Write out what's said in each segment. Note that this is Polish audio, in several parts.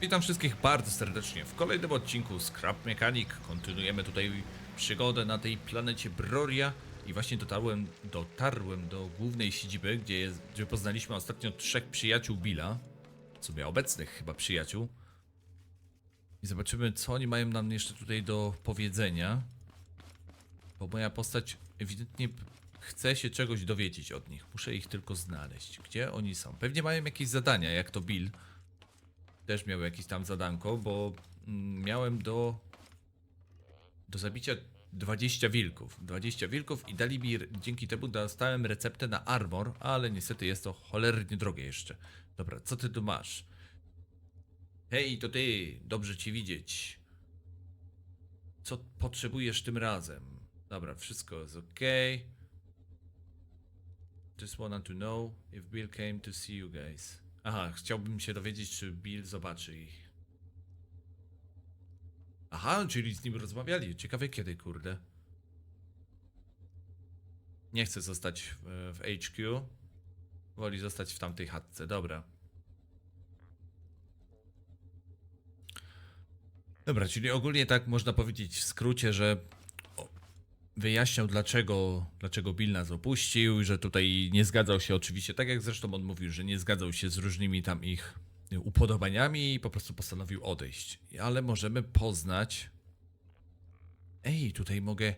Witam wszystkich bardzo serdecznie w kolejnym odcinku Scrap Mechanic. Kontynuujemy tutaj przygodę na tej planecie Broria i właśnie dotarłem, dotarłem do głównej siedziby, gdzie, jest, gdzie poznaliśmy ostatnio trzech przyjaciół Billa, w sumie obecnych chyba przyjaciół. I zobaczymy, co oni mają nam jeszcze tutaj do powiedzenia. Bo moja postać ewidentnie chce się czegoś dowiedzieć od nich. Muszę ich tylko znaleźć. Gdzie oni są? Pewnie mają jakieś zadania, jak to Bill też miał jakieś tam zadanko, bo mm, miałem do do zabicia 20 wilków. 20 wilków i dali mi, dzięki temu dostałem receptę na armor, ale niestety jest to cholernie drogie jeszcze. Dobra, co ty tu masz? Hej, to ty, dobrze cię widzieć. Co potrzebujesz tym razem? Dobra, wszystko jest ok. Just wanted to know if Bill came to see you guys. Aha, chciałbym się dowiedzieć, czy Bill zobaczy ich. Aha, czyli z nim rozmawiali. Ciekawe kiedy, kurde. Nie chcę zostać w, HQ. Woli zostać w tamtej chatce. Dobra. Dobra, czyli ogólnie tak można powiedzieć w skrócie, że wyjaśniał dlaczego, dlaczego Bill nas opuścił, że tutaj nie zgadzał się oczywiście, tak jak zresztą on mówił, że nie zgadzał się z różnymi tam ich upodobaniami i po prostu postanowił odejść. Ale możemy poznać... Ej, tutaj mogę...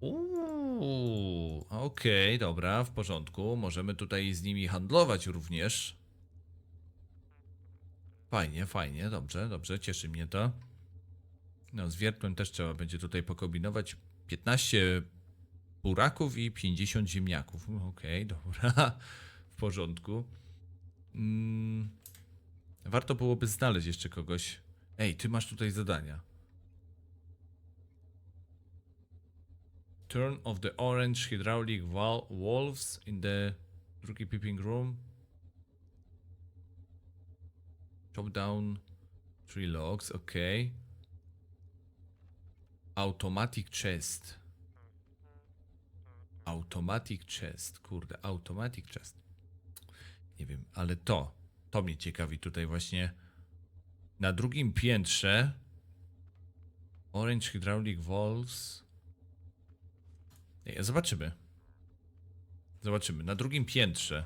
Uuu, okej, dobra, w porządku. Możemy tutaj z nimi handlować również. Fajnie, fajnie, dobrze, dobrze, cieszy mnie to. No, z wiertłem też trzeba będzie tutaj pokombinować. 15 buraków i 50 ziemniaków. Okej, dobra, w porządku. Mm, warto byłoby znaleźć jeszcze kogoś. Ej, ty masz tutaj zadania. Turn of the orange hydraulic val- valves in the drugi peeping room. Chop down three logs, ok. Automatic chest. Automatic chest, kurde, automatic chest. Nie wiem, ale to, to mnie ciekawi tutaj właśnie. Na drugim piętrze Orange Hydraulic. Nie, zobaczymy. Zobaczymy. Na drugim piętrze.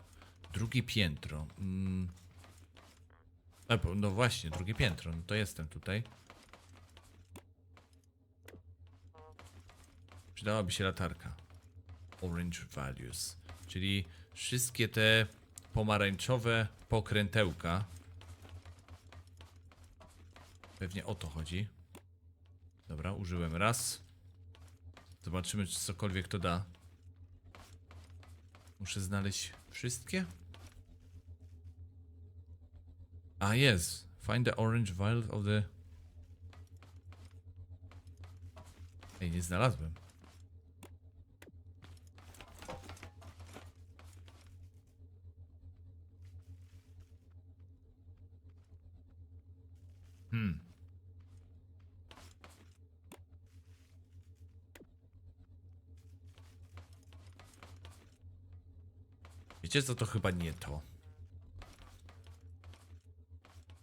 Drugie piętro. Mm. Bo- No właśnie, drugie piętro. No to jestem tutaj. Przydałaby się latarka. Orange Values. Czyli wszystkie te pomarańczowe pokrętełka. Pewnie o to chodzi. Dobra, użyłem raz. Zobaczymy, czy cokolwiek to da. Muszę znaleźć wszystkie? A jest. Find the orange vial of the... Ej, nie znalazłem. Hmm. Wiecie co, to chyba nie to.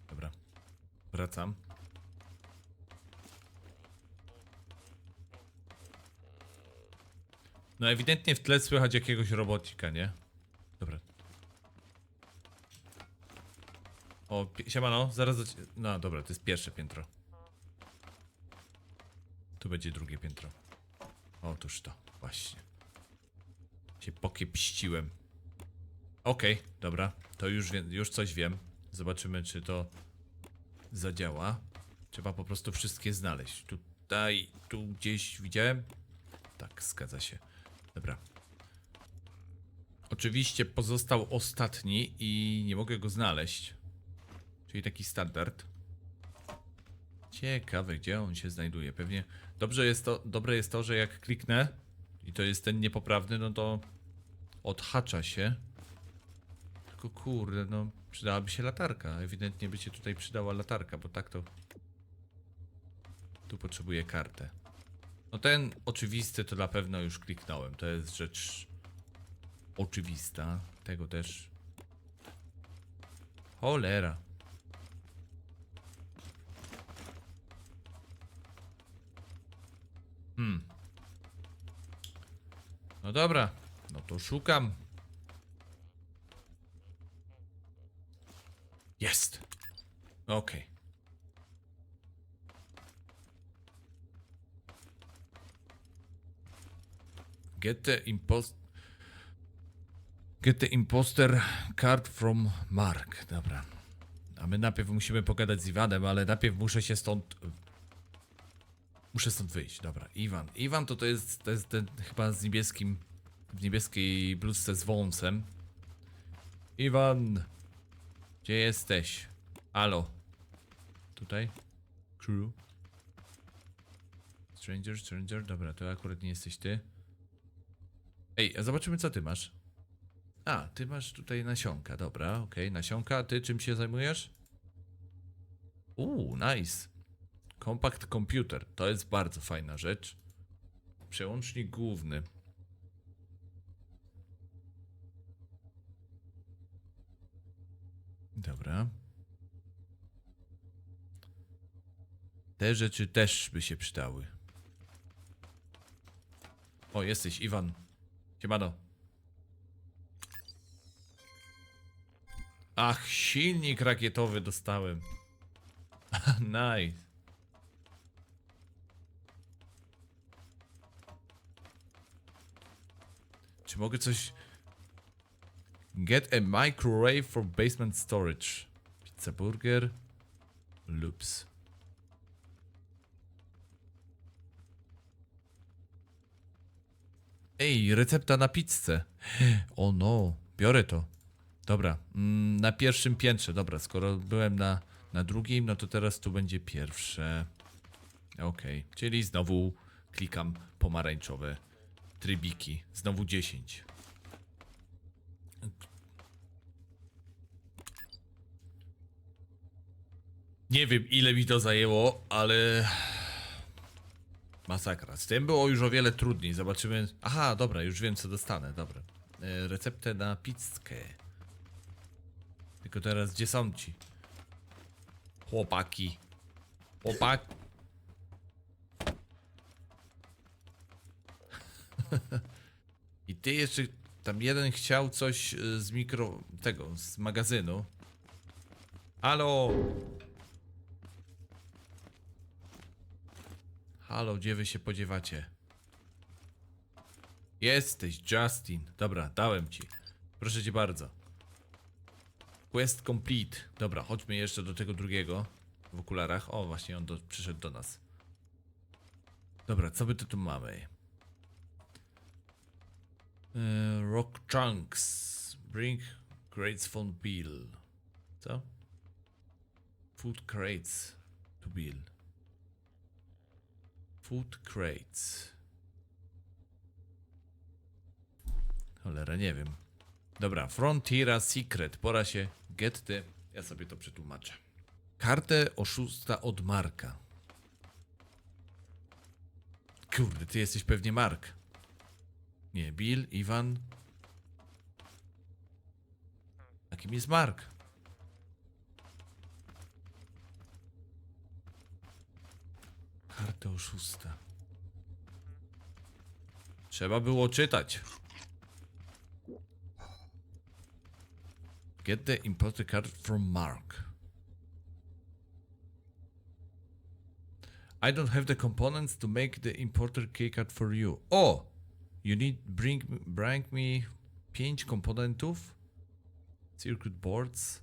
Dobra. Wracam. No ewidentnie w tle słychać jakiegoś robocika, nie? Dobra. O, pi- siemano, zaraz do No dobra, to jest pierwsze piętro. Tu będzie drugie piętro. Otóż to, właśnie. Się pokiepściłem. Okej, dobra, to już, już coś wiem. Zobaczymy, czy to zadziała. Trzeba po prostu wszystkie znaleźć. Tutaj, tu gdzieś widziałem? Tak, zgadza się. Dobra. Oczywiście pozostał ostatni i nie mogę go znaleźć. Czyli taki standard. Ciekawe, gdzie on się znajduje. Pewnie dobrze jest to, dobre jest to, że jak kliknę i to jest ten niepoprawny, no to odhacza się. Tylko kurde, no przydałaby się latarka. Ewidentnie by się tutaj przydała latarka, bo tak to... Tu potrzebuję kartę. No ten oczywisty to na pewno już kliknąłem. To jest rzecz oczywista. Tego też. Cholera. Hmm. No dobra, no to szukam. Jest. Okej. Get the impost... Get the imposter card from Mark. Dobra. A my najpierw musimy pogadać z Iwanem, ale najpierw muszę się stąd... Muszę stąd wyjść. Dobra, Iwan. Iwan to to jest, to jest ten chyba z niebieskim... W niebieskiej bluzce z wąsem. Iwan! Gdzie jesteś? Alo. Tutaj? Crew? Stranger, stranger. Dobra, to akurat nie jesteś ty. Ej, a zobaczymy co ty masz. A, ty masz tutaj nasionka, dobra, okej, nasionka, a ty czym się zajmujesz? Uuu, nice. Compact Computer, to jest bardzo fajna rzecz. Przełącznik główny. Dobra. Te rzeczy też by się przydały. O, jesteś, Iwan. Siemano. Ach, silnik rakietowy dostałem. nice. Czy mogę coś... Get a microwave for basement storage. Pizza burger. Loops. Ej, recepta na pizzę. O no, biorę to. Dobra, mm, na pierwszym piętrze. Dobra, skoro byłem na, na drugim, no to teraz tu będzie pierwsze. Okej, czyli znowu klikam pomarańczowe trybiki. Znowu 10. Nie wiem ile mi to zajęło, ale Masakra. Z tym było już o wiele trudniej. Zobaczymy. Aha, dobra, już wiem co dostanę. Dobra. E, receptę na pizzkę. Tylko teraz gdzie są ci? Chłopaki. Chłopak. I ty jeszcze tam jeden chciał coś e, z mikro. tego, z magazynu. Halo! Halo, gdzie wy się podziewacie? Jesteś, Justin. Dobra, dałem ci. Proszę cię bardzo. Quest complete. Dobra, chodźmy jeszcze do tego drugiego. W okularach. O, właśnie on do, przyszedł do nas. Dobra, co my tu, tu mamy? E, rock Chunks. Bring crates from Bill. Co? Food crates to Bill. Food crates. Cholera, nie wiem. Dobra, Frontiera Secret. Pora się get the... Ja sobie to przetłumaczę. Kartę oszusta od Marka. Kurde, ty jesteś pewnie Mark. Nie, Bill, Iwan. A kim jest Mark? Kartę oszusta. Trzeba było czytać. Get the importer card from Mark. I don't have the components to make the importer keycard for you. O! You need bring bring me 5 komponentów. Circuit boards.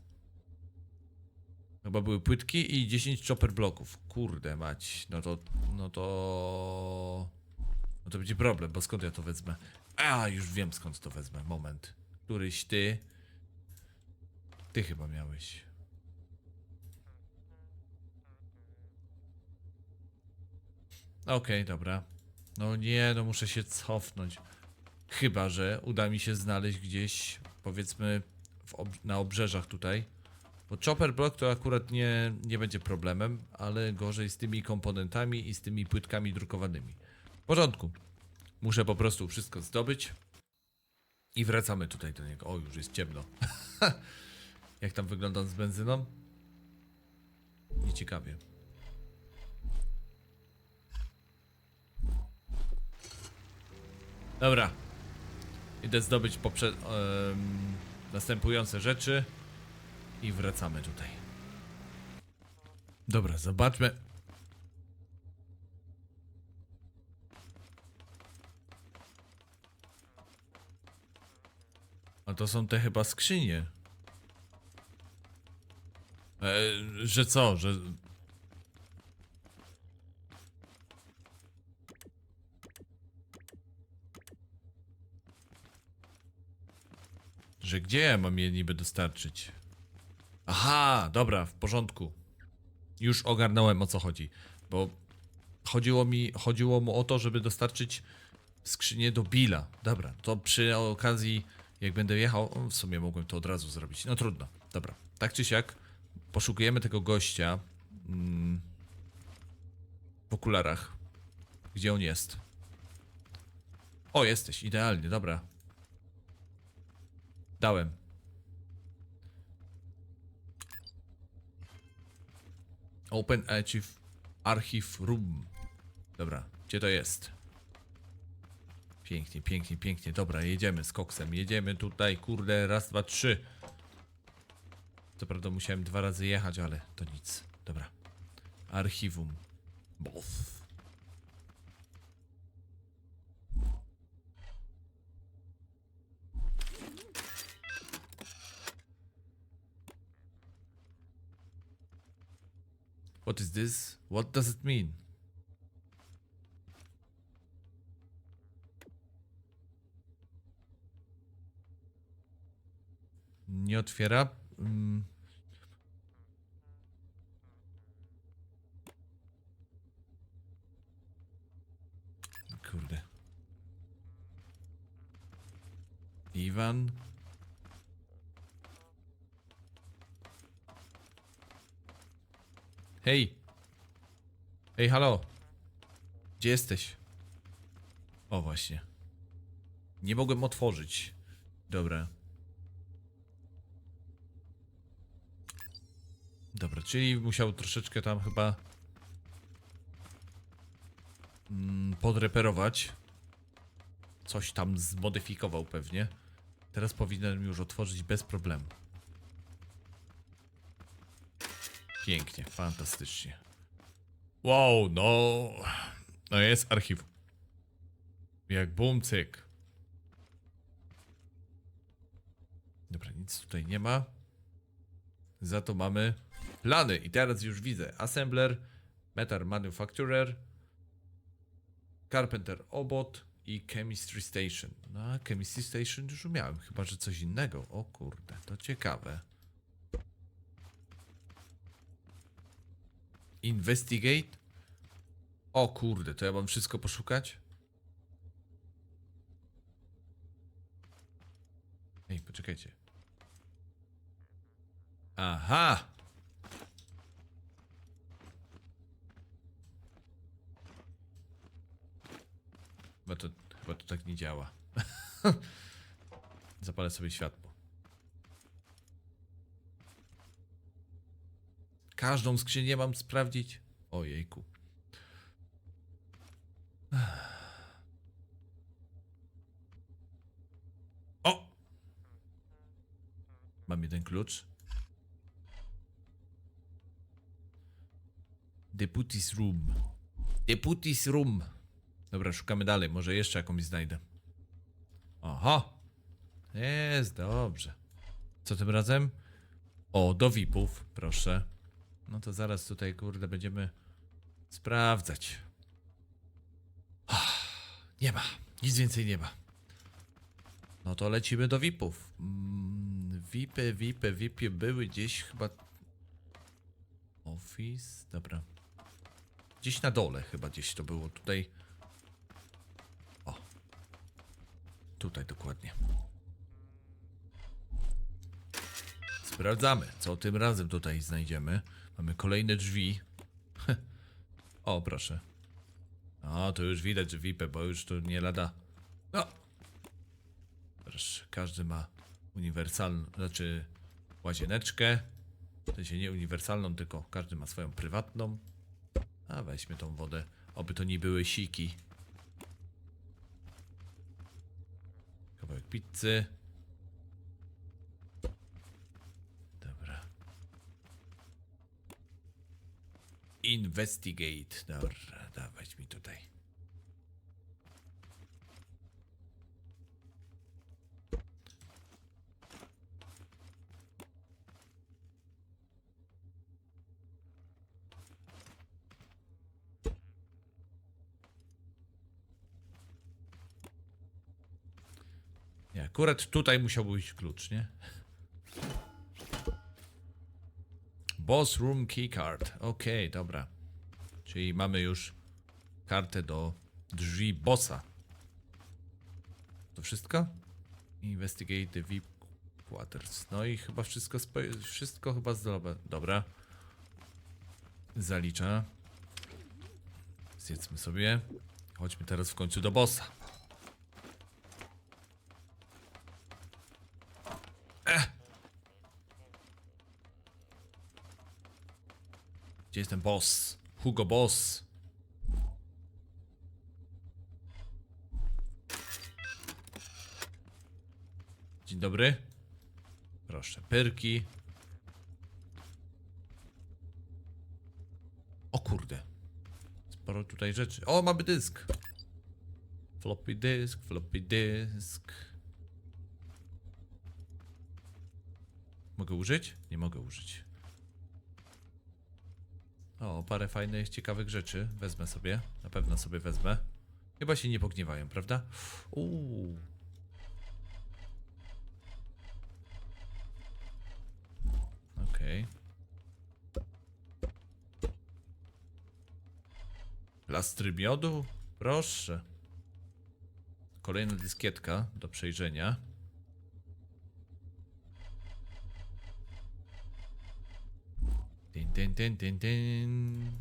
Chyba były płytki i 10 chopper bloków. Kurde mać. No to. No to. No to będzie problem, bo skąd ja to wezmę? A, już wiem skąd to wezmę. Moment. Któryś ty. Ty chyba miałeś. Okej, dobra. No nie, no muszę się cofnąć. Chyba, że uda mi się znaleźć gdzieś, powiedzmy, ob na obrzeżach tutaj. Bo chopper block to akurat nie, nie będzie problemem, ale gorzej z tymi komponentami i z tymi płytkami drukowanymi. W porządku. Muszę po prostu wszystko zdobyć. I wracamy tutaj do niego. O, już jest ciemno. Jak tam wyglądam z benzyną? Nieciekawie. Dobra. Idę zdobyć poprze... em, następujące rzeczy i wracamy tutaj. Dobra, zobaczmy. A to są te chyba skrzynie. E, że co, że... Że gdzie mam je niby dostarczyć? Aha, dobra, w porządku. Już ogarnąłem o co chodzi. Bo chodziło mi, chodziło mu o to, żeby dostarczyć skrzynię do Billa. Dobra, to przy okazji, jak będę jechał, w sumie mogłem to od razu zrobić. No trudno, dobra. Tak czy siak, poszukujemy tego gościa mm, w okularach. Gdzie on jest? O, jesteś, idealnie, dobra. Dałem. Open Archive, Archive Room. Dobra, gdzie to jest? Pięknie, pięknie, pięknie. Dobra, jedziemy z koksem. Jedziemy tutaj, kurde, raz, dwa, trzy. Co prawda musiałem dwa razy jechać, ale to nic. Dobra. Archiwum. Both. What is this? What does it mean? Nie otwiera. Mm. Kurde. Iwan. Hej. Hej, halo. Gdzie jesteś? O, właśnie. Nie mogłem otworzyć. Dobra. Dobra, czyli musiał troszeczkę tam chyba mm, podreperować. Coś tam zmodyfikował pewnie. Teraz powinien już otworzyć bez problemu. Pięknie, fantastycznie. Wow, no. No jest archiwum. Jak bum cyk. Dobra, nic tutaj nie ma. Za to mamy plany. I teraz już widzę. Assembler, Metal Manufacturer, Carpenter Obot i Chemistry Station. No, Chemistry Station już miałem, chyba że coś innego. O kurde, to ciekawe. Investigate. O kurde, to ja mam wszystko poszukać? Ej, poczekajcie. Aha! Chyba to, chyba to tak nie działa. Zapalę sobie światło. Każdą skrzynię mam sprawdzić? Ojejku. O! Mam jeden klucz. Deputy's Room. Deputy's Room. Dobra, szukamy dalej. Może jeszcze jakąś znajdę. Aha. Jest dobrze. Co tym razem? O, do VIP-ów, proszę. No to zaraz tutaj, kurde, będziemy sprawdzać. Ah, Nie ma. Nic więcej nie ma. No to lecimy do VIP-ów. Mm, VIPy, VIPy, VIPy były gdzieś chyba... Office, dobra. Gdzieś na dole chyba gdzieś to było. Tutaj... O. Tutaj dokładnie. Sprawdzamy, co tym razem tutaj znajdziemy. Mamy kolejne drzwi. o, proszę. O, to już widać, VIP, bo już tu nie lada. No. Proszę, każdy ma uniwersalną, znaczy łazieneczkę. W sensie nie uniwersalną, tylko każdy ma swoją prywatną. A weźmy tą wodę. Oby to nie były siki. Kawałek pizzy. Dobra. Investigate. Dobra, dawać mi tutaj. Akurat tutaj musiał być klucz, nie? Boss Room Keycard. Okej, dobra. Czyli mamy już kartę do drzwi bossa. To wszystko? Investigate the VIP quarters. No i chyba wszystko, wszystko chyba zdrowe. Dobra. Zalicza. Zjedzmy sobie. Chodźmy teraz w końcu do bossa. Gdzie jest ten boss? Hugo Boss. Dzień dobry. Proszę, pyrki. O kurde. Sporo tutaj rzeczy. O, mamy dysk. Floppy dysk, floppy dysk. Mogę użyć? Nie mogę użyć. O, parę fajnych, ciekawych rzeczy. Wezmę sobie. Na pewno sobie wezmę. Chyba się nie pogniewają, prawda? Uuu. Okej. Plastry miodu? Proszę. Kolejna dyskietka do przejrzenia. Dyn, dyn, dyn, dyn.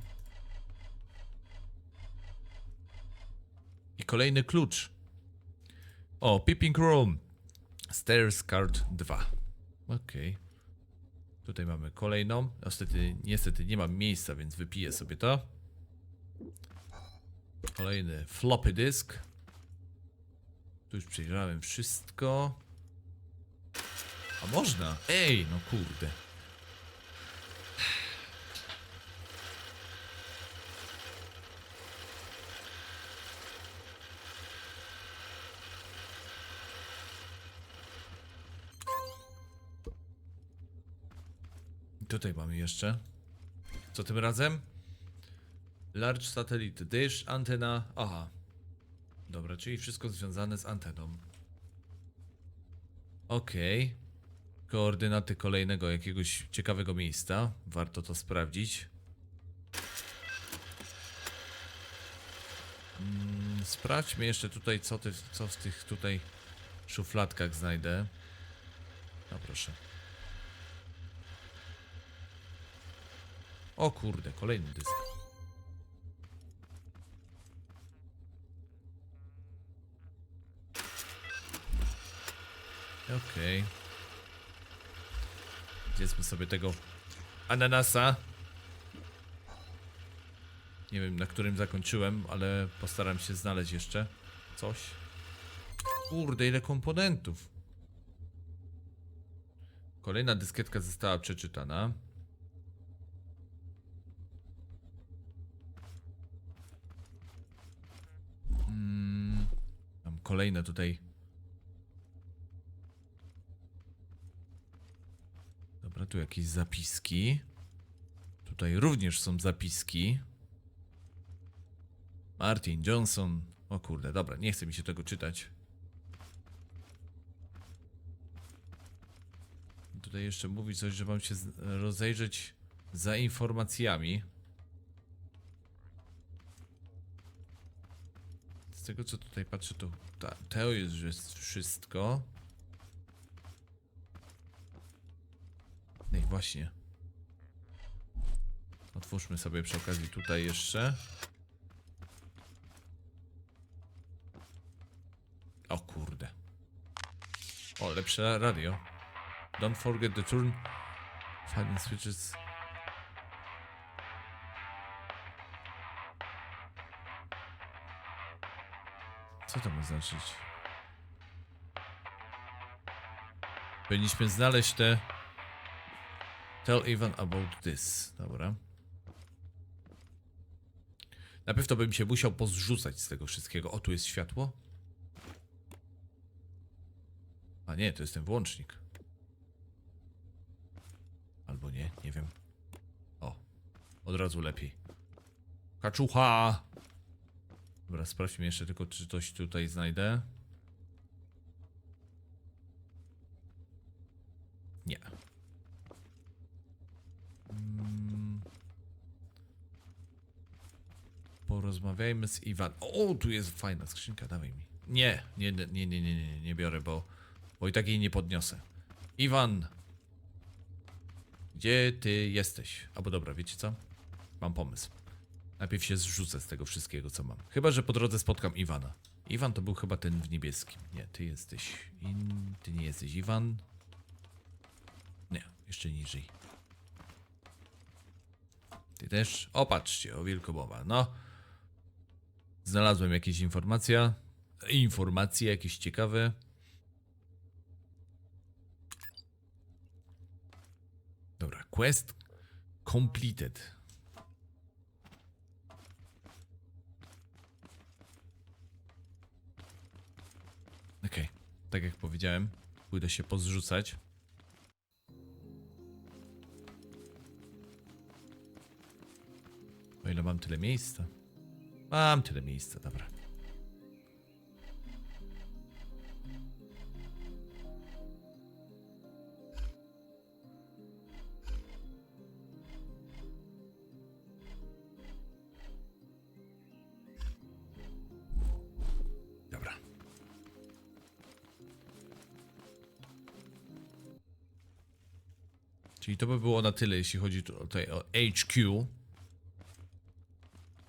I kolejny klucz. O, Peeping Room. Stairs Card 2. Okej. Tutaj mamy kolejną. Niestety, niestety nie mam miejsca, więc wypiję sobie to. Kolejny floppy disk. Tu już przejrzałem wszystko. A można? Ej, no kurde. Tutaj mamy jeszcze. Co tym razem? Large Satellite Dish, antena. Aha. Dobra, czyli wszystko związane z anteną. Okej. Koordynaty kolejnego jakiegoś ciekawego miejsca. Warto to sprawdzić. Mm, sprawdźmy jeszcze tutaj, co, ty, co w tych tutaj szufladkach znajdę. No proszę. O kurde, kolejny dysk. Okej. Zjedzmy sobie tego ananasa. Nie wiem na którym zakończyłem, ale postaram się znaleźć jeszcze coś. Kurde, ile komponentów. Kolejna dyskietka została przeczytana. Mm, Mam kolejne tutaj. Dobra, tu jakieś zapiski. Tutaj również są zapiski. Martin Johnson. O kurde, dobra, nie chce mi się tego czytać. Tutaj jeszcze mówi coś, że mam się rozejrzeć za informacjami. Z tego co tutaj patrzę, to ta, jest, że jest wszystko. No i właśnie. Otwórzmy sobie przy okazji tutaj jeszcze. O kurde. O, lepsze radio. Don't forget the turn. Finding switches. Co to ma znaczyć? Powinniśmy znaleźć te... Tell Ivan about this. Dobra. Najpierw to bym się musiał pozrzucać z tego wszystkiego. O, tu jest światło. A nie, to jest ten włącznik. Albo nie, nie wiem. O, od razu lepiej. Kaczucha! Dobra, sprawdźmy jeszcze tylko, czy coś tutaj znajdę. Nie. Mm. Porozmawiajmy z Iwan. O, tu jest fajna skrzynka, dawaj mi. Nie, nie, nie, nie, nie, nie, nie, nie biorę, bo, bo i tak jej nie podniosę. Iwan! Gdzie ty jesteś? Albo dobra, wiecie co? Mam pomysł. Najpierw się zrzucę z tego wszystkiego, co mam. Chyba, że po drodze spotkam Iwana. Iwan to był chyba ten w niebieskim. Nie, ty jesteś in... Ty nie jesteś Iwan. Nie, jeszcze niżej. Ty też? O, patrzcie, o wielkomowa. No. Znalazłem jakieś informacje. Informacje jakieś ciekawe. Dobra, quest completed. Okej, tak jak powiedziałem, pójdę się pozrzucać. O ile mam tyle miejsca? Mam tyle miejsca, dobra. Czyli to by było na tyle, jeśli chodzi tu- tutaj o HQ.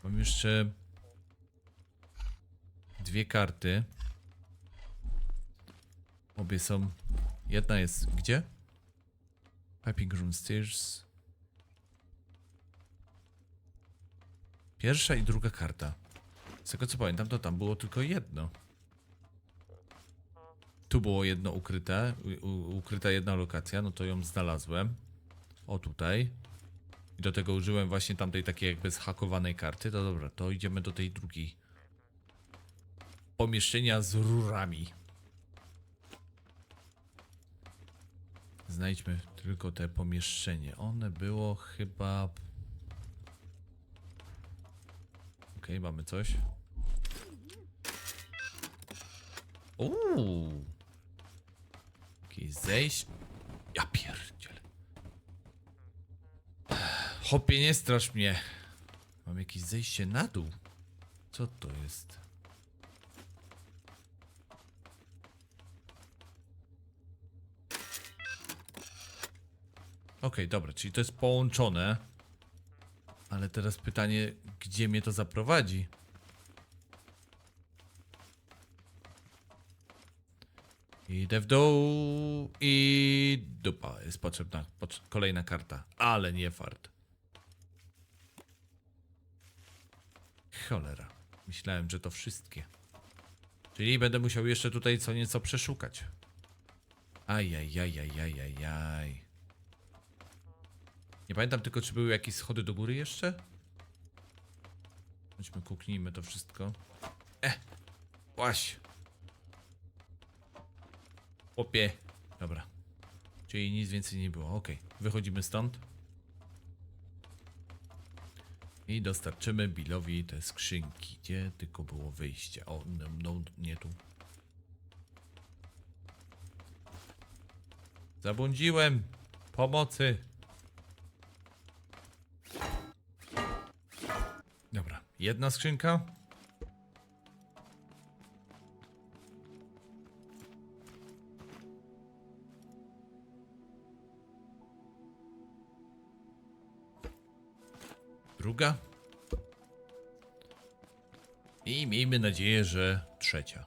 Mam jeszcze dwie karty. Obie są. Jedna jest gdzie? Piping Room Stairs. Pierwsza i druga karta. Z tego co pamiętam, to tam było tylko jedno. Tu było jedno ukryte, u, ukryta jedna lokacja, no to ją znalazłem. O tutaj. I do tego użyłem właśnie tamtej takiej jakby zhakowanej karty. To dobra, to idziemy do tej drugiej. Pomieszczenia z rurami. Znajdźmy tylko te pomieszczenie. One było chyba... Okej, mamy coś. Uuu. Jakieś zejść. Ja pierdzielę. Hopie, nie strasz mnie. Mam jakieś zejście na dół. Co to jest? Okej, dobra, czyli to jest połączone. Ale teraz pytanie, gdzie mnie to zaprowadzi? Idę w dół i dupa. Jest potrzebna pot- kolejna karta, ale nie fart. Cholera. Myślałem, że to wszystkie. Czyli będę musiał jeszcze tutaj co nieco przeszukać. Ajajajajajajaj. Nie pamiętam tylko, czy były jakieś schody do góry jeszcze? Chodźmy, kuknijmy to wszystko. E! Łaś! Opie. Dobra. Czyli nic więcej nie było. Okej. Wychodzimy stąd. I dostarczymy Billowi te skrzynki. Gdzie tylko było wyjście? O, no, no nie tu. Zabłądziłem. Pomocy. Dobra. Jedna skrzynka. Druga. I miejmy nadzieję, że trzecia.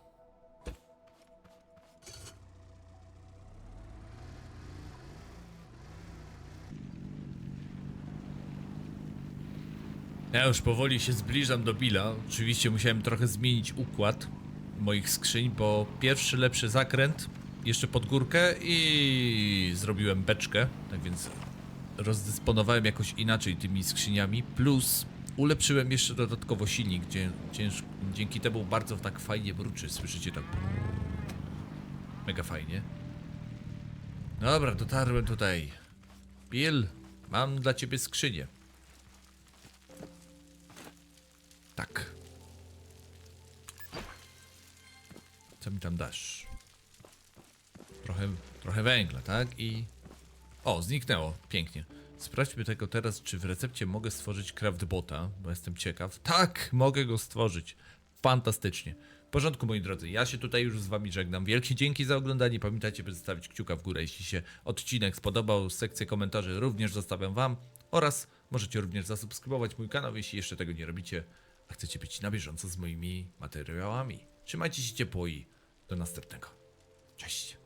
Ja już powoli się zbliżam do Billa. Oczywiście musiałem trochę zmienić układ moich skrzyń, bo pierwszy lepszy zakręt jeszcze pod górkę i zrobiłem beczkę, tak więc rozdysponowałem jakoś inaczej tymi skrzyniami, plus ulepszyłem jeszcze dodatkowo silnik, gdzie cięż, dzięki temu bardzo tak fajnie mruczy, słyszycie tak mega fajnie. Dobra, dotarłem tutaj. Bill, mam dla ciebie skrzynię. Tak. Co mi tam dasz? Trochę, trochę węgla, tak? I... O, zniknęło. Pięknie. Sprawdźmy tego teraz, czy w recepcie mogę stworzyć craftbota, bo jestem ciekaw. Tak, mogę go stworzyć. Fantastycznie. W porządku, moi drodzy, ja się tutaj już z wami żegnam. Wielkie dzięki za oglądanie. Pamiętajcie, by zostawić kciuka w górę, jeśli się odcinek spodobał. Sekcję komentarzy również zostawiam wam. Oraz możecie również zasubskrybować mój kanał, jeśli jeszcze tego nie robicie, a chcecie być na bieżąco z moimi materiałami. Trzymajcie się ciepło i do następnego. Cześć.